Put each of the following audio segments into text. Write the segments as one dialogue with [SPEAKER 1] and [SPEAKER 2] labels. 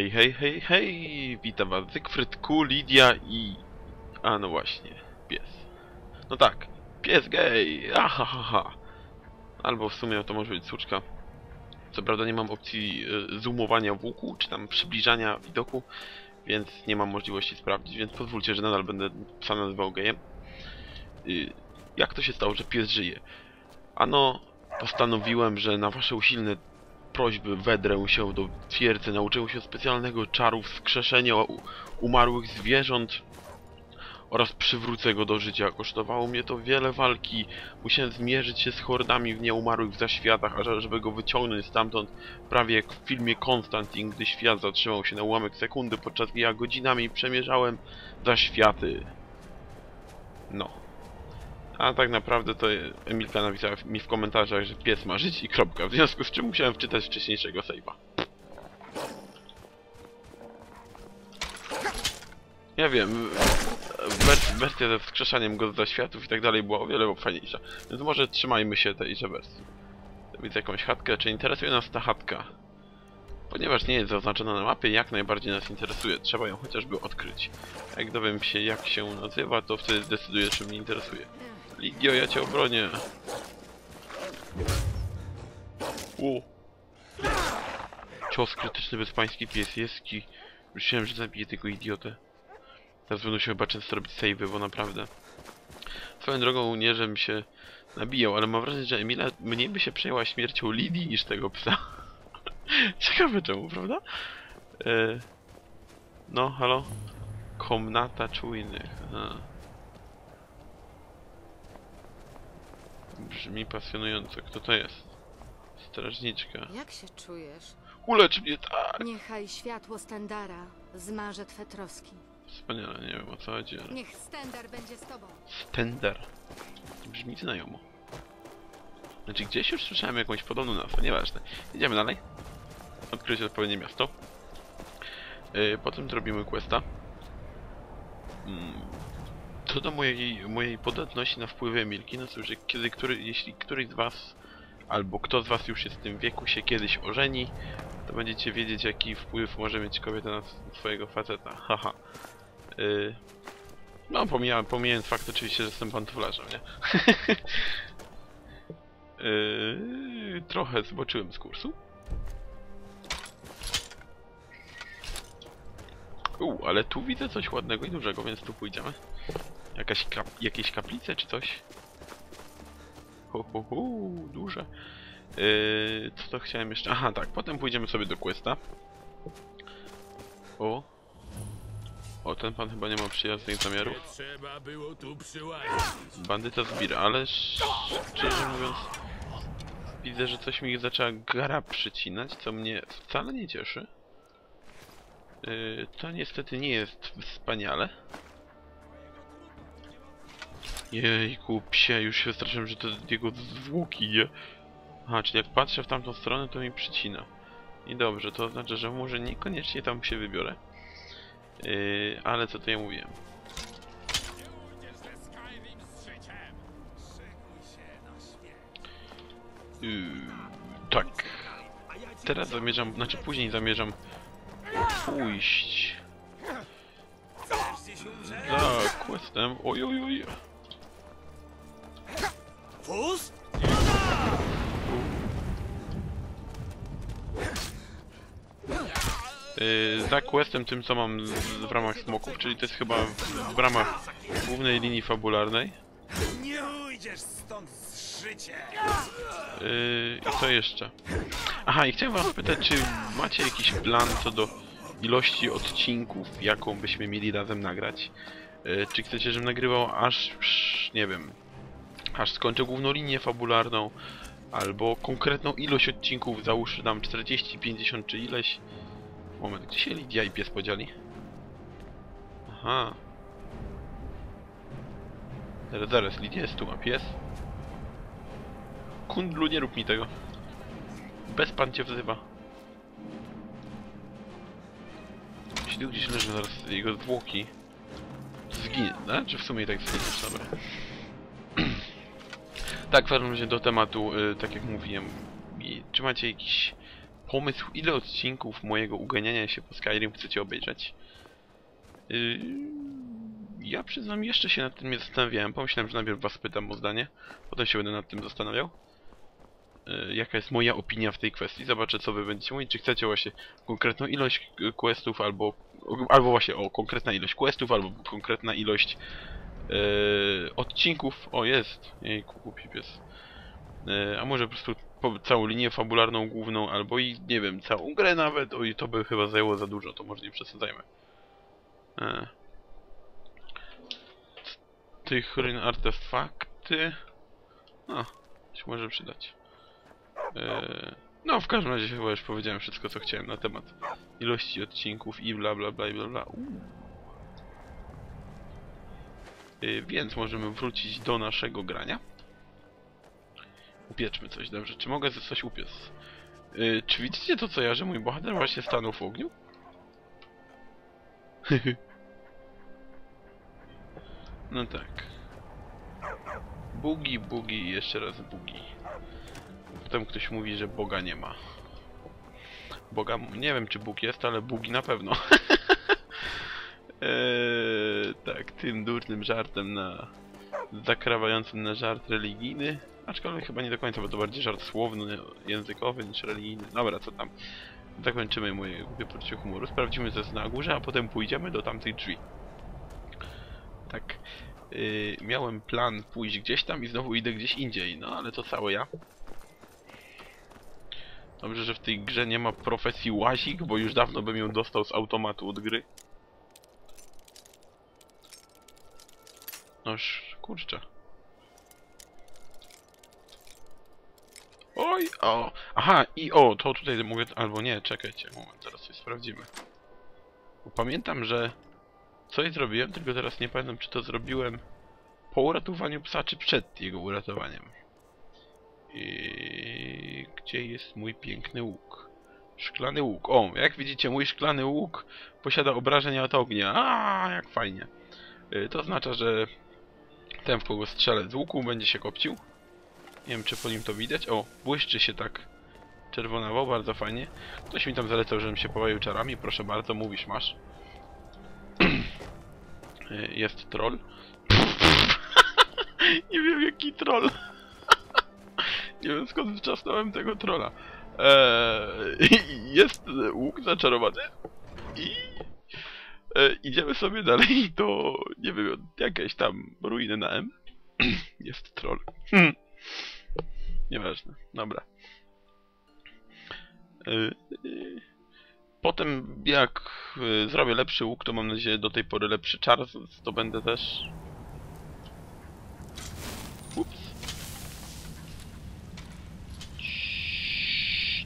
[SPEAKER 1] Hej, hej, hej, hej! Witam was, Zygfryd, Ku, Lidia i... A no właśnie, pies. No tak, pies gej! Ahahaha! Albo w sumie to może być suczka. Co prawda nie mam opcji y, zoomowania łuku, czy tam przybliżania widoku, więc nie mam możliwości sprawdzić, więc pozwólcie, że nadal będę psa nazywał gejem. Y, jak to się stało, że pies żyje? Ano, postanowiłem, że na wasze usilne prośby wedrę się do twierdzy, nauczyłem się specjalnego czaru wskrzeszenia umarłych zwierząt oraz przywrócę go do życia. Kosztowało mnie to wiele walki. Musiałem zmierzyć się z hordami w nieumarłych zaświatach, a żeby go wyciągnąć stamtąd, prawie jak w filmie Konstantin, gdy świat zatrzymał się na ułamek sekundy, podczas gdy ja godzinami przemierzałem zaświaty. No. A tak naprawdę to Emilka napisała mi w komentarzach, że pies ma żyć i kropka, w związku z czym musiałem wczytać wcześniejszego save'a. Ja wiem, wers wersja ze wskrzeszaniem go z zaświatów i tak dalej była o wiele fajniejsza, więc może trzymajmy się tejże wersji. Widzę jakąś chatkę, czy interesuje nas ta chatka? Ponieważ nie jest zaznaczona na mapie, jak najbardziej nas interesuje, trzeba ją chociażby odkryć. Jak dowiem się jak się nazywa, to wtedy zdecyduję, czy mnie interesuje. Lidio, ja cię obronię. U. Cios krytyczny bezpański pies jeski. Myślałem, że zabiję tego idiotę. Teraz będą się chyba często robić save'y, bo naprawdę. Swoją drogą nie, żebym się nabijał, ale mam wrażenie, że Emila mniej by się przejęła śmiercią Lidii niż tego psa. Ciekawe czemu, prawda? E... No, halo? Komnata czujnych. A. Brzmi pasjonująco. Kto to jest? Strażniczka.
[SPEAKER 2] Jak się czujesz?
[SPEAKER 1] Ulecz mnie tak!
[SPEAKER 2] Niechaj światło Stendara zmaże twe troski.
[SPEAKER 1] Wspaniale, nie wiem o co chodzi, ale...
[SPEAKER 2] Niech Stendar będzie z tobą.
[SPEAKER 1] Stender. Brzmi znajomo. Znaczy gdzieś już słyszałem jakąś podobną nazwę, nieważne. Idziemy dalej. Odkryć odpowiednie miasto. Yy, potem zrobimy questa. Mm. Co do mojej, mojej podatności na wpływy Emilki, no cóż, kiedy, który, jeśli któryś z was, albo kto z was już jest w tym wieku, się kiedyś ożeni, to będziecie wiedzieć, jaki wpływ może mieć kobieta na swojego faceta. Haha. Yy, no, pomijałem, pomijając fakt oczywiście, że jestem pantoflarzem, nie? yy, trochę zboczyłem z kursu. U, ale tu widzę coś ładnego i dużego, więc tu pójdziemy. Jakaś kap jakieś kaplice czy coś? Ho, ho, ho, duże. Yy, co to chciałem jeszcze? Aha, tak, potem pójdziemy sobie do questa. O. O, ten pan chyba nie ma przyjaznych zamiarów.
[SPEAKER 3] Trzeba było tu.
[SPEAKER 1] Bandyta zbira, ale szczerze mówiąc widzę, że coś mi zaczęła gara przycinać, co mnie wcale nie cieszy. Yy, to niestety nie jest wspaniale. Jejku, psie, już się straszyłem, że to jego zwłoki je. Aha, czyli jak patrzę w tamtą stronę, to mi przycina. I dobrze, to znaczy, że może niekoniecznie tam się wybiorę. Yy, ale co to ja mówiłem? Yy, tak. Teraz zamierzam, znaczy później zamierzam pójść za questem. Oj, oj, oj.
[SPEAKER 3] Fus?
[SPEAKER 1] Yy, za questem tym, co mam z, w ramach smoków, czyli to jest chyba w, w ramach głównej linii fabularnej.
[SPEAKER 3] Nie ujdziesz stąd z życiem!
[SPEAKER 1] Yy, I co jeszcze? Aha, i chciałem was spytać, czy macie jakiś plan co do ilości odcinków, jaką byśmy mieli razem nagrać? Yy, czy chcecie, żebym nagrywał aż, psz, nie wiem, aż skończę główną linię fabularną, albo konkretną ilość odcinków, załóżmy tam 40, 50 czy ileś? Moment, gdzie się Lidia i pies podzieli? Aha. Zaraz, zaraz, Lidia jest tu, a pies? Kundlu, nie rób mi tego. Bez pan cię wzywa. Jeśli gdzieś leży zaraz jego zwłoki, zginie, no? Czy w sumie i tak zginiesz, dobra. Tak, w każdym razie do tematu, y, tak jak mówiłem. Czy macie jakiś pomysł, ile odcinków mojego uganiania się po Skyrim chcecie obejrzeć. Yy, ja przyznam, jeszcze się nad tym nie zastanawiałem. Pomyślałem, że najpierw was pytam o zdanie, potem się będę nad tym zastanawiał. Yy, jaka jest moja opinia w tej kwestii. Zobaczę, co wy będziecie mówić. Czy chcecie właśnie konkretną ilość y, questów, albo, albo właśnie o konkretna ilość questów, albo konkretna ilość yy, odcinków. O, jest. Jejku, głupi pies. Yy, a może po prostu po, całą linię fabularną główną, albo i nie wiem, całą grę nawet. Oj, to by chyba zajęło za dużo, to może nie przesadzajmy. E. Tych ruin artefakty. No, się może przydać. E. No, w każdym razie chyba już powiedziałem wszystko, co chciałem na temat ilości odcinków i bla bla bla i bla bla. Uuu. E, Więc możemy wrócić do naszego grania. Upieczmy coś, dobrze. Czy mogę coś upiec? Yy, czy widzicie to co ja, że mój bohater właśnie stanął w ogniu? no tak. Bugi, bugi jeszcze raz bugi. Potem ktoś mówi, że Boga nie ma. Boga, nie wiem czy Bóg jest, ale bugi na pewno. eee, tak, tym durnym żartem na... zakrawającym na żart religijny. Aczkolwiek chyba nie do końca, bo to bardziej żart słowny, językowy niż religijny. Dobra, co tam. Zakończymy moje głupie poczucie humoru. Sprawdzimy co jest na górze, a potem pójdziemy do tamtych drzwi. Tak. Yy, miałem plan pójść gdzieś tam i znowu idę gdzieś indziej, no ale to całe ja. Dobrze, że w tej grze nie ma profesji łazik, bo już dawno bym ją dostał z automatu od gry. Noż, kurczę. Oj, o, aha, i o, to tutaj mogę, albo nie, czekajcie, moment, teraz coś sprawdzimy. Bo pamiętam, że coś zrobiłem, tylko teraz nie pamiętam, czy to zrobiłem po uratowaniu psa, czy przed jego uratowaniem. I gdzie jest mój piękny łuk? Szklany łuk. O, jak widzicie, mój szklany łuk posiada obrażenia od ognia. A, jak fajnie. Y, To oznacza, że ten, w kogo strzelę z łuku, będzie się kopcił. Nie wiem, czy po nim to widać. O, błyszczy się tak czerwonawo, bardzo fajnie. Ktoś mi tam zalecał, żebym się pobawił czarami. Proszę bardzo, mówisz, masz. Y, Jest troll. Nie wiem, jaki troll. Nie wiem, skąd wczasnąłem tego trolla. Eee, jest łuk zaczarowany i e, idziemy sobie dalej do, nie wiem, jakieś tam ruiny na M. jest troll. Hmm. Nieważne, dobra. Y, y, Potem jak y, zrobię lepszy łuk, to mam nadzieję do tej pory lepszy czar z- zdobędę też. Ups.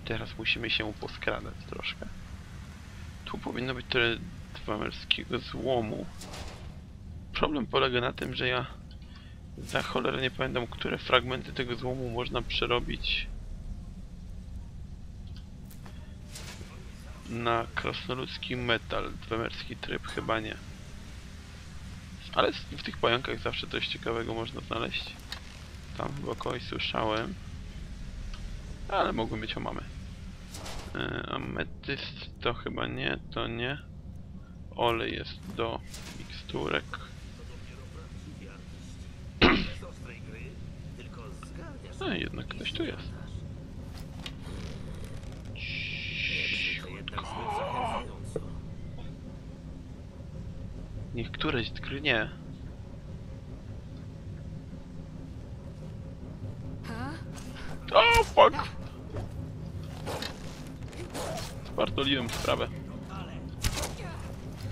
[SPEAKER 1] Teraz musimy się poskradać troszkę. Tu powinno być tyle dwamerskiego złomu. Problem polega na tym, że ja za cholerę nie pamiętam, które fragmenty tego złomu można przerobić na krasnoludzki metal. Dwemerski tryb chyba nie. Ale w tych pająkach zawsze coś ciekawego można znaleźć. Tam chyba kogoś słyszałem. Ale mogły być o mamy. E, ametyst to chyba nie, to nie. Olej jest do miksturek. A, jednak ktoś tu jest. Cichutko. Niech któreś drgnie. O, fuck! Spartoliłem sprawę.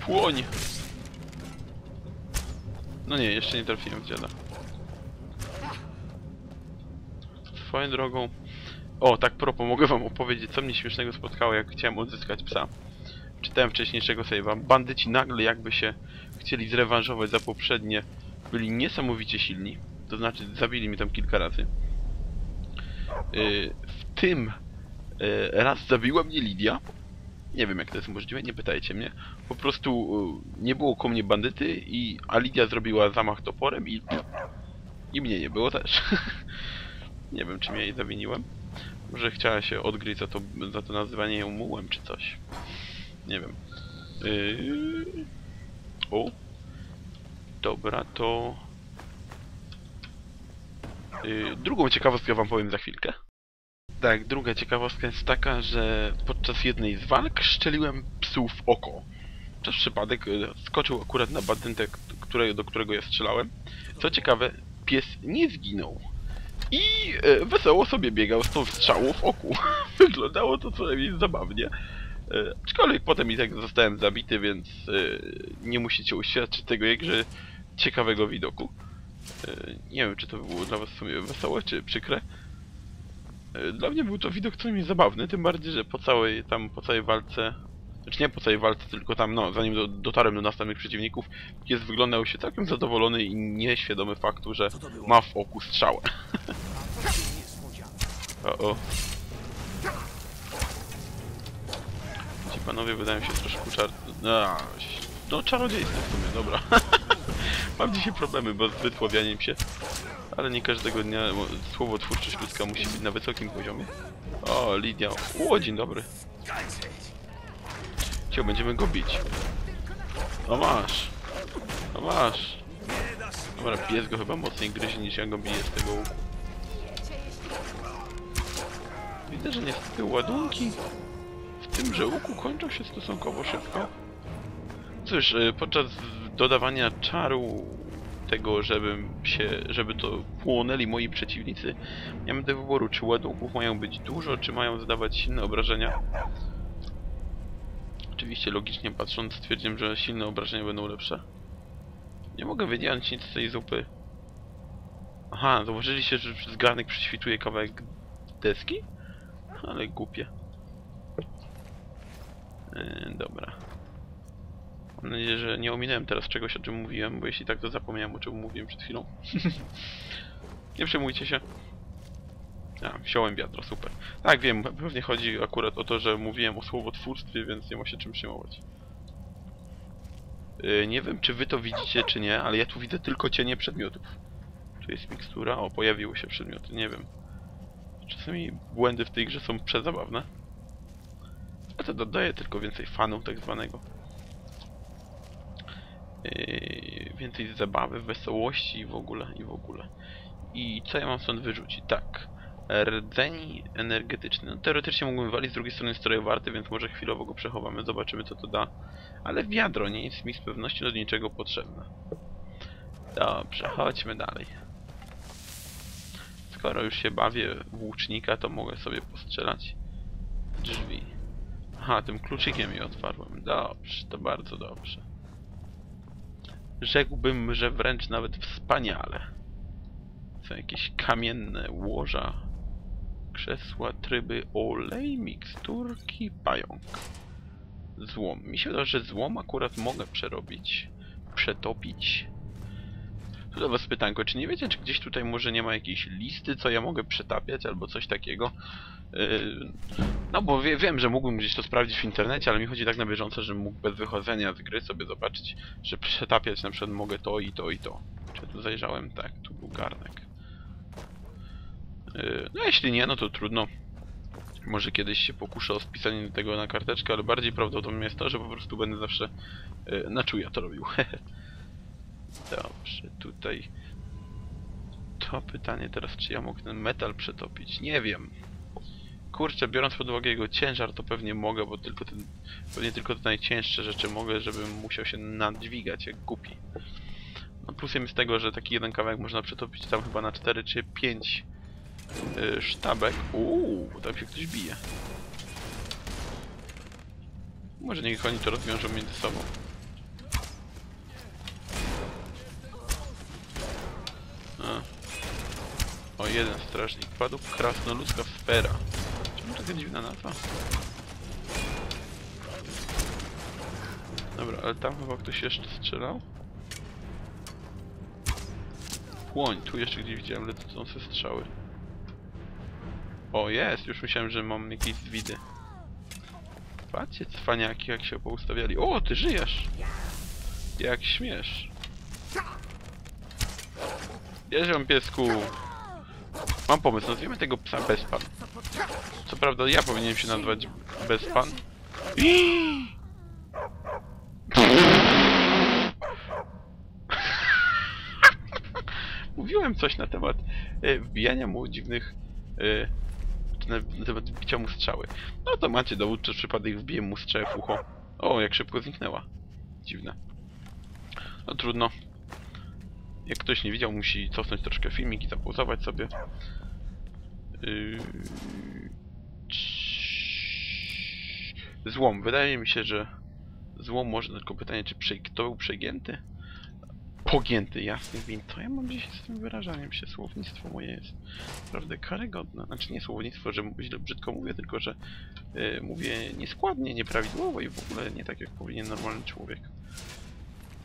[SPEAKER 1] Płoń! No nie, jeszcze nie trafiłem w dziada. Swoją drogą... O, tak propos, mogę wam opowiedzieć, co mnie śmiesznego spotkało, jak chciałem odzyskać psa. Czytałem wcześniejszego save'a. Bandyci nagle jakby się chcieli zrewanżować za poprzednie. Byli niesamowicie silni. To znaczy, zabili mi tam kilka razy. Yy, w tym yy, raz zabiła mnie Lidia. Nie wiem jak to jest możliwe, nie pytajcie mnie. Po prostu yy, nie było koło mnie bandyty, i, a Lidia zrobiła zamach toporem i, i mnie nie było też. nie wiem czym ja jej zawiniłem. Może chciała się odgryźć za to, za to nazywanie ją mułem czy coś. Nie wiem. Yy... O! Dobra, to... Yy, drugą ciekawostkę wam powiem za chwilkę. Tak, druga ciekawostka jest taka, że podczas jednej z walk szczeliłem psu w oko. Przez przypadek y, skoczył akurat na badyntek, które, do którego ja strzelałem. Co ciekawe, pies nie zginął. I e, wesoło sobie biegał z tą strzałą w oku. Wyglądało to co najmniej zabawnie. E, aczkolwiek potem i tak zostałem zabity, więc e, nie musicie uświadczyć tego jakże ciekawego widoku. E, nie wiem, czy to było dla was w sumie wesołe, czy przykre. Dla mnie był to widok co najmniej zabawny, tym bardziej, że po całej tam, po całej walce znaczy nie po całej walce, tylko tam, no, zanim do, dotarłem do następnych przeciwników, pies wyglądał się całkiem zadowolony i nieświadomy faktu, że ma w oku strzałę. o, o. Ci panowie wydają się troszkę czar... A, no, czarodziejstwo w sumie, dobra. Mam dzisiaj problemy, bo z wytławianiem się. Ale nie każdego dnia słowotwórczość ludzka musi być na wysokim poziomie. O, Lidia. O, dzień dobry. Cię będziemy go bić. O masz. O masz. Dobra, pies go chyba mocniej gryzie niż ja go biję z tego łuku. Widzę, że niestety ładunki w tymże łuku kończą się stosunkowo szybko. Cóż, y, podczas dodawania czaru tego, żebym się, żeby to płonęli moi przeciwnicy, nie mam do wyboru, czy ładunków mają być dużo, czy mają zadawać silne obrażenia. Oczywiście logicznie patrząc stwierdziłem, że silne obrażenia będą lepsze. Nie mogę wyjąć nic z tej zupy. Aha, zauważyliście, że przez garnek prześwituje kawałek deski? Ale głupie. Yy, dobra. Mam nadzieję, że nie ominąłem teraz czegoś, o czym mówiłem, bo jeśli tak, to zapomniałem, o czym mówiłem przed chwilą. nie przejmujcie się. A, wziąłem wiadro, super. Tak, wiem, pewnie chodzi akurat o to, że mówiłem o słowotwórstwie, więc nie ma się czym przejmować. Yy, nie wiem, czy wy to widzicie, czy nie, ale ja tu widzę tylko cienie przedmiotów. Tu jest mikstura, o, pojawiły się przedmioty, nie wiem. Czasami błędy w tej grze są przezabawne. A to dodaje tylko więcej fanu, tak zwanego. Yy, więcej zabawy, wesołości i w ogóle, i w ogóle. I co ja mam stąd wyrzucić? Tak. Rdzeń energetyczny. No, teoretycznie mógłbym walić, z drugiej strony stroje warte, więc może chwilowo go przechowamy, zobaczymy co to da. Ale wiadro nie jest mi z pewnością do niczego potrzebne. Dobrze, chodźmy dalej. Skoro już się bawię w łucznika, to mogę sobie postrzelać drzwi. Aha, tym kluczykiem je otwarłem. Dobrze, to bardzo dobrze. Rzekłbym, że wręcz nawet wspaniale. Są jakieś kamienne łoża, krzesła, tryby, olej, miksturki, pająk. Złom. Mi się wydaje, że złom akurat mogę przerobić, przetopić. Tu do was pytanko, czy nie wiecie, czy gdzieś tutaj może nie ma jakiejś listy, co ja mogę przetapiać, albo coś takiego? Yy, no bo wie, wiem, że mógłbym gdzieś to sprawdzić w internecie, ale mi chodzi tak na bieżąco, że mógł bez wychodzenia z gry sobie zobaczyć, że przetapiać na przykład mogę to i to i to. Czy tu zajrzałem? Tak, tu był garnek. Yy, no jeśli nie, no to trudno. Może kiedyś się pokuszę o spisanie tego na karteczkę, ale bardziej prawdopodobne jest to, że po prostu będę zawsze yy, na czuja to robił. Dobrze, tutaj... To pytanie teraz, czy ja mogę ten metal przetopić? Nie wiem. Kurczę, biorąc pod uwagę jego ciężar, to pewnie mogę, bo tylko ten, pewnie tylko te najcięższe rzeczy mogę, żebym musiał się nadźwigać jak głupi. No plusem jest tego, że taki jeden kawałek można przetopić tam chyba na 4 czy 5 yy, sztabek. Uuu, tam się ktoś bije. Może niech oni to rozwiążą między sobą. A. O, jeden strażnik padł. Krasnoludzka sfera. Czemu taka dziwna nazwa? Dobra, ale tam chyba ktoś jeszcze strzelał. Płoń, tu jeszcze gdzieś widziałem lecące strzały. O, jest! Już myślałem, że mam jakieś zwidy. Patrzcie, cwaniaki, jak się poustawiali. O, ty żyjesz! Jak śmiesz. Bierzem piesku. Mam pomysł, nazwijmy tego psa Bezpan. Co prawda ja powinienem się nazwać Bezpan. Mówiłem coś na temat e, wbijania mu dziwnych... E, na temat wbicia mu strzały. No to macie dowód, czy przypadek wbiję mu strzałę w ucho. O, jak szybko zniknęła. Dziwne. No trudno. Jak ktoś nie widział, musi cofnąć troszkę filmik i zapauzować sobie. Yy... Złom. Wydaje mi się, że złom może tylko pytanie, czy przej... kto był przegięty? Pogięty, jasny gwint. To ja mam gdzieś z tym wyrażaniem się. Słownictwo moje jest naprawdę karygodne. Znaczy nie słownictwo, że źle brzydko mówię, tylko że yy, mówię nieskładnie, nieprawidłowo i w ogóle nie tak jak powinien normalny człowiek.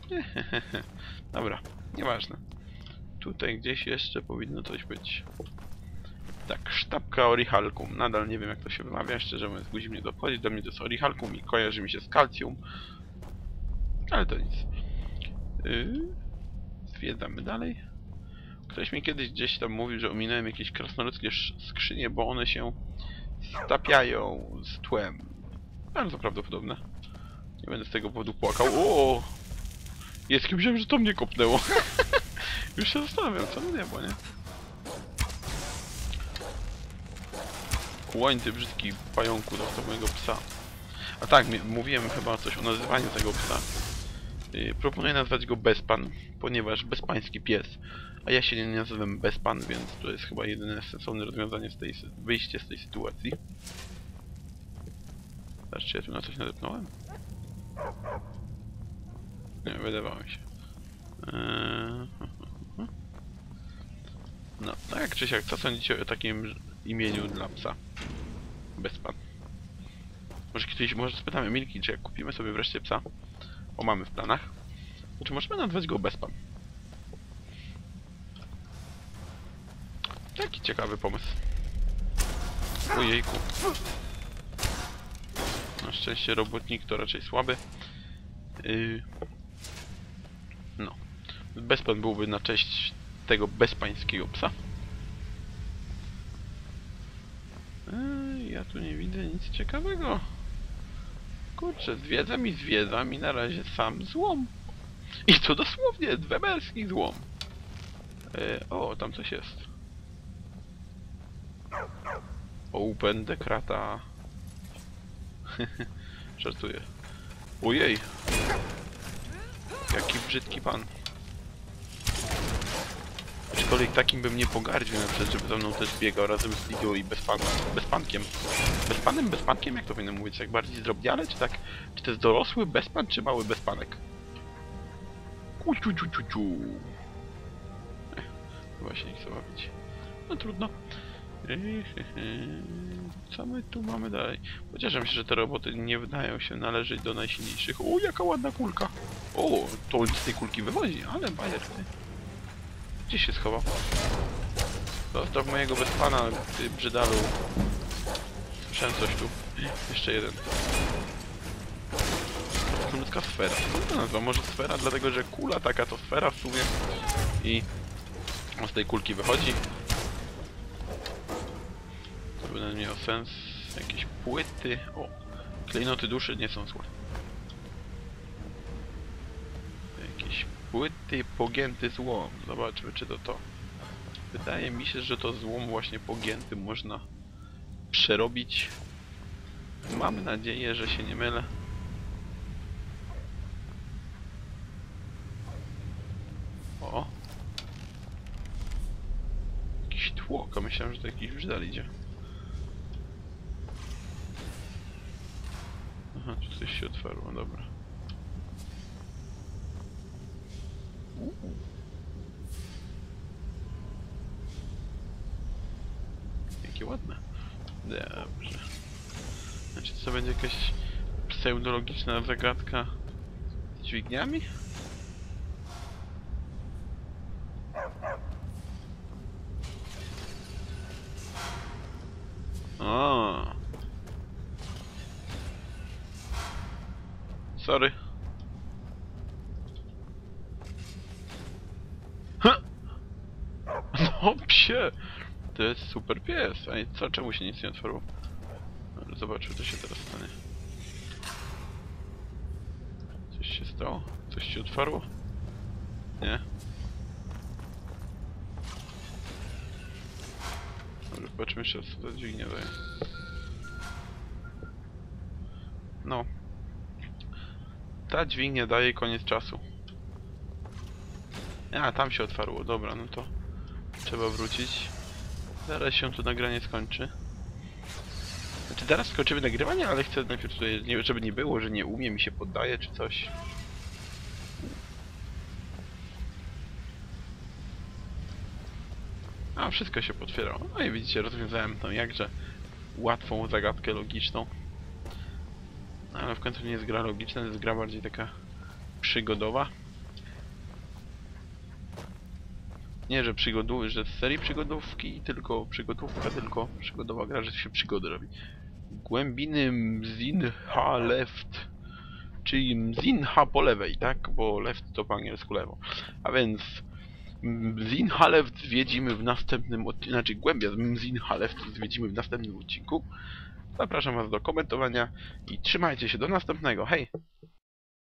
[SPEAKER 1] Dobra, nieważne. Tutaj gdzieś jeszcze powinno coś być. Tak, sztabka Orichalcum. Nadal nie wiem jak to się wymawia, szczerze mówiąc guzi mnie dochodzi. Do mnie to jest Orichalcum i kojarzy mi się z kalcium. Ale to nic. Yy, zwiedzamy dalej. Ktoś mi kiedyś gdzieś tam mówił, że ominąłem jakieś krasnoludzkie skrzynie, bo one się stapiają z tłem. Bardzo prawdopodobne. Nie będę z tego powodu płakał. Jest kim myślałem, że to mnie kopnęło. Już się zastanawiam, co to niebo, nie? Łoń, ty brzydki pająku, dostał mojego psa. A tak, mówiłem chyba coś o nazywaniu tego psa. Yy, proponuję nazwać go Bezpan, ponieważ bezpański pies. A ja się nie nazywam Bezpan, więc to jest chyba jedyne sensowne rozwiązanie z tej, wyjście z tej sytuacji. Zobaczcie, ja tu na coś nadepnąłem? Nie, wydawało mi się. Eee, No, jak czy siak, co sądzicie o takim imieniu dla psa? Bezpan. Może kiedyś, może spytamy Milki, czy jak kupimy sobie wreszcie psa, o mamy w planach, czy możemy nazwać go Bezpan? Taki ciekawy pomysł. Ojejku. Na szczęście robotnik to raczej słaby. Yy... No. Bezpan byłby na cześć tego bezpańskiego psa. Eee, ja tu nie widzę nic ciekawego. Kurczę, zwiedzam i zwiedzam i na razie sam złom. I to dosłownie, dwemerski złom. Eee, o, tam coś jest. Open dekrata. Żartuję. Ojej. Jaki brzydki pan. Aczkolwiek takim bym nie pogardził na przykład, żeby za mną też biegał razem z Lidią i bezpanem, bezpankiem. Bezpanem, bezpankiem? Jak to powinno mówić? Jak bardziej zdrobniale? Czy tak? Czy to jest dorosły bezpan, czy mały bezpanek? Kuciu, ciu, ciu, ciu. Właśnie nie chcę. No trudno. Co my tu mamy dalej? Chociaż myślę, że te roboty nie wydają się należeć do najsilniejszych. O, jaka ładna kulka! O, to z tej kulki wychodzi, ale bajer ty. Gdzie się schował? Zostaw mojego bezpana, ty brzydalu. Słyszałem coś tu. Jeszcze jeden. Królewska sfera. Co to nazwa? Może sfera, dlatego że kula taka to sfera w sumie. I z tej kulki wychodzi. To by miało sens. Jakieś płyty. O! Klejnoty duszy nie są złe. Jakieś płyty, pogięty złom. Zobaczmy, czy to to. Wydaje mi się, że to złom właśnie pogięty można przerobić. Mamy nadzieję, że się nie mylę. O! Jakiś tłok, myślałem, że to jakiś brzydal idzie. Aha, się otwarło, dobra. Jakie ładne. Dobrze. Znaczy, co będzie jakaś pseudologiczna zagadka z dźwigniami? A. Sorry. Ha! No psie! To jest super pies. A co, czemu się nic nie otworzyło? zobaczył, co się teraz stanie. Coś się stało? Coś się otwarło? Nie? Może zobaczymy jeszcze co ta dźwignia daje. No. Ta dźwignia daje koniec czasu. A, tam się otwarło, dobra, no to trzeba wrócić. Zaraz się tu nagranie skończy. Znaczy zaraz skończymy nagrywanie, ale chcę najpierw tutaj, żeby nie było, że nie umie, mi się poddaje czy coś. A, wszystko się potwierało. No i widzicie, rozwiązałem tą jakże łatwą zagadkę logiczną. No, ale w końcu nie jest gra logiczna, to jest gra bardziej taka przygodowa. Nie, że przygodu, że z serii przygodówki, tylko przygodówka, tylko przygodowa gra, że się przygody robi. Głębiny Mzinha left, czyli Mzinha po lewej, tak? Bo left to po angielsku lewo. A więc Mzinha left zwiedzimy w następnym odcinku, znaczy głębia z Mzinha left zwiedzimy w następnym odcinku. Zapraszam was do komentowania i trzymajcie się do następnego. Hej!